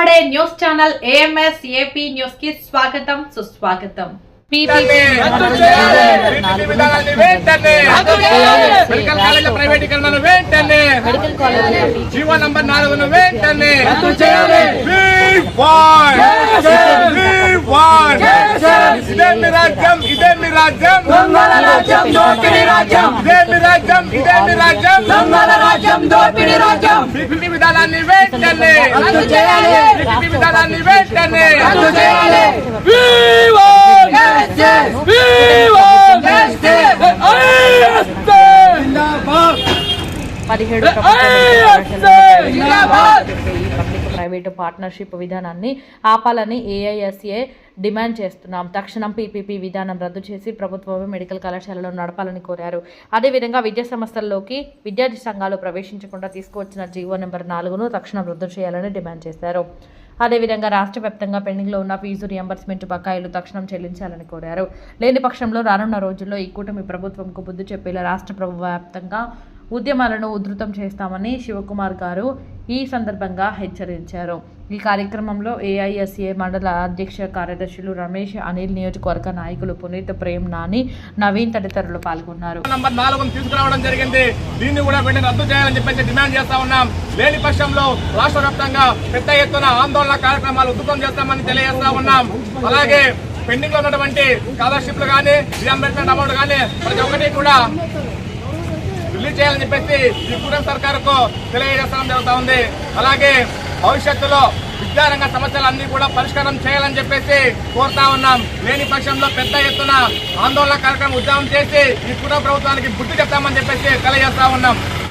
మాట్లాడే news channel A M S AP న్యూస్కి స్వాగతం సుస్వాగతం. జీవో నంబర్ నాలుగును వెంటనే. ఇదే మీ రాజ్యం ఇదే మీ రాజ్యం దొంగల రాజ్యం దోపిడీ రాజ్యం ఇదే మీ రాజ్యం ఇదే మీ రాజ్యం దొంగల రాజ్యం దోపిడీ రాజ్యం టీటీడీ విధానాన్ని వెంటనే రద్దు చేయాలి. టీటీడీ విధానాన్ని వెంటనే రద్దు చేయాలి. We want. Justice! We want. Justice! పదిహేడు జిందాబాద్! పబ్లిక్ ప్రైవేటు పార్ట్నర్షిప్ విధానాన్ని ఆపాలని ఏఐఎస్ఏ డిమాండ్ చేస్తున్నాం. తక్షణం పీపీపీ విధానం రద్దు చేసి ప్రభుత్వమే మెడికల్ కళాశాలలో నడపాలని కోరారు. అదేవిధంగా విద్యా సంస్థల్లోకి విద్యార్థి సంఘాలు ప్రవేశించకుండా తీసుకువచ్చిన జీవో నెంబర్ నాలుగును తక్షణం రద్దు చేయాలని డిమాండ్ చేశారు. అదేవిధంగా రాష్ట్ర వ్యాప్తంగా పెండింగ్లో ఉన్న ఫీజు రియంబర్స్మెంట్ బకాయిలు తక్షణం చెల్లించాలని కోరారు. లేని పక్షంలో రానున్న రోజుల్లో ఈ కూటమి ప్రభుత్వంకు బుద్ధి చెప్పేలా రాష్ట్ర ప్రభుత్వ వ్యాప్తంగా ఉద్యమాలను ఉధృతం చేస్తామని శివకుమార్ గారు ఈ సందర్భంగా హెచ్చరించారు. ఈ కార్యక్రమంలో ఏఐఎస్ఏ మండల అధ్యక్ష కార్యదర్శులు రమేష్ అనిల్ నియోజకవర్గ నాయకులు పునీత్ ప్రేమ్ నాని నవీన్ తదితరులు పాల్గొన్నారు. నంబర్ నాలుగును తీసుకురావడం జరిగింది. దీన్ని కూడా వెంటనే రద్దు చేయాలని చెప్పేసి డిమాండ్ చేస్తా ఉన్నాం. లేని పక్షంలో రాష్ట్ర వ్యాప్తంగా పెద్ద ఎత్తున ఆందోళన కార్యక్రమాలు ఉధృతం చేస్తామని తెలియజేస్తా ఉన్నాం. అలాగే పెండింగ్లో ఉన్నటువంటి స్కాలర్షిప్లు కానీ రియంబర్స్మెంట్ అమౌంట్ కానీ ప్రతి ఒక్కటి కూడా రిలీజ్ చేయాలని చెప్పేసి ఈ కూటమి సర్కారుకు తెలియజేస్తాం జరుగుతూ ఉంది. అలాగే భవిష్యత్తులో విద్యారంగ సమస్యలన్నీ కూడా పరిష్కారం చేయాలని చెప్పేసి కోరుతా ఉన్నాం. లేని పక్షంలో పెద్ద ఎత్తున ఆందోళన కార్యక్రమం ఉద్యమం చేసి ఈ ప్రభుత్వానికి బుద్ధి చెప్తామని చెప్పేసి తెలియజేస్తా ఉన్నాం.